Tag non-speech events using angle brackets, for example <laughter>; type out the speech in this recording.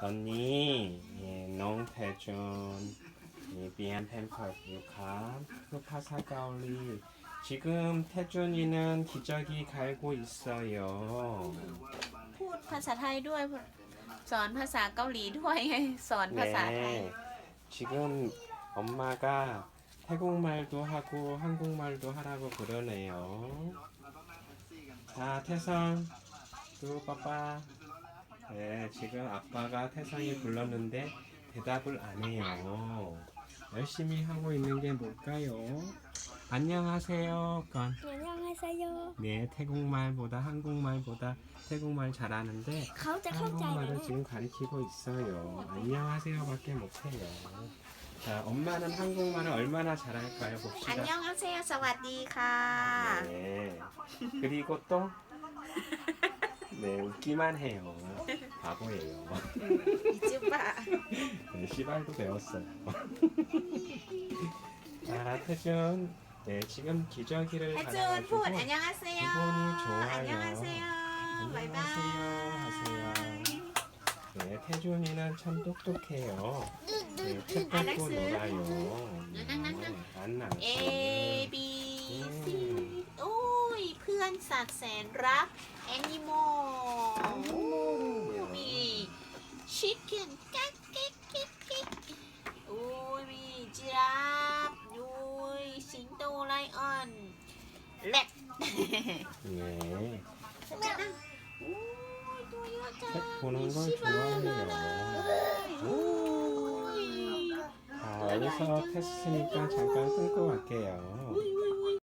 ตอนนี้น้องแทจุนเปลี่ยนแพมเพิร์ดอยู่ครับคือภาษาเกาหลี 지금 태준이는 기저귀 갈고 있어요. พูดภาษาไทยด้วย สอนภาษาเกาหลีด้วยไง สอนภาษาไทย 네. 지금 엄마가 태국말도 하고 한국말도 하라고 그러네요. 자, 태성, 또 빠빠. 네, 지금 아빠가 태성이 불렀는데 대답을 안 해요. 열심히 하고 있는 게 뭘까요? 안녕하세요. 건. 안녕하세요. 네, 태국말보다 한국말보다 태국말 잘하는데 เขาจะเข้าใจไหม 한국말을 เนี่ย 지금 가르치고 있어요. 안녕하세요밖에 못해요. 자, 엄마는 한국말을 얼마나 잘할까요? อัน 봅시다. ยองอาเซโยสวัสดีค่ะ 네. 그리고 또 <laughs> 네, 웃기만 해요. 바보예요. 음, 이제 봐. <laughs> 네, 시발도 배웠어요. <laughs> 자, 라타준. 네, 지금 기저귀를 태준 폰 안녕하세요. 기분이 좋아요. 안녕하세요. 안녕하세요 하세요. 네, 태준이는 참 똑똑해요. 네, 책 안 갖고 놀아요. 네, 안 나왔어요. 예. อนสัตว์แสนรักแอนิโมมีชิคเก้นกักกิ๊กกิ๊กกิ๊กโอ้ย มีจิราฟโอ้ย สิงโตไลออนแรด 네, จะนั่งโอ้ย ตัวเยอะจัง 책 보는 걸 ชิบะ 좋아해요. โอ้ย 자, 여기서 테스트니까 잠깐 끊고 갈게요. อุ้ยอุ้ย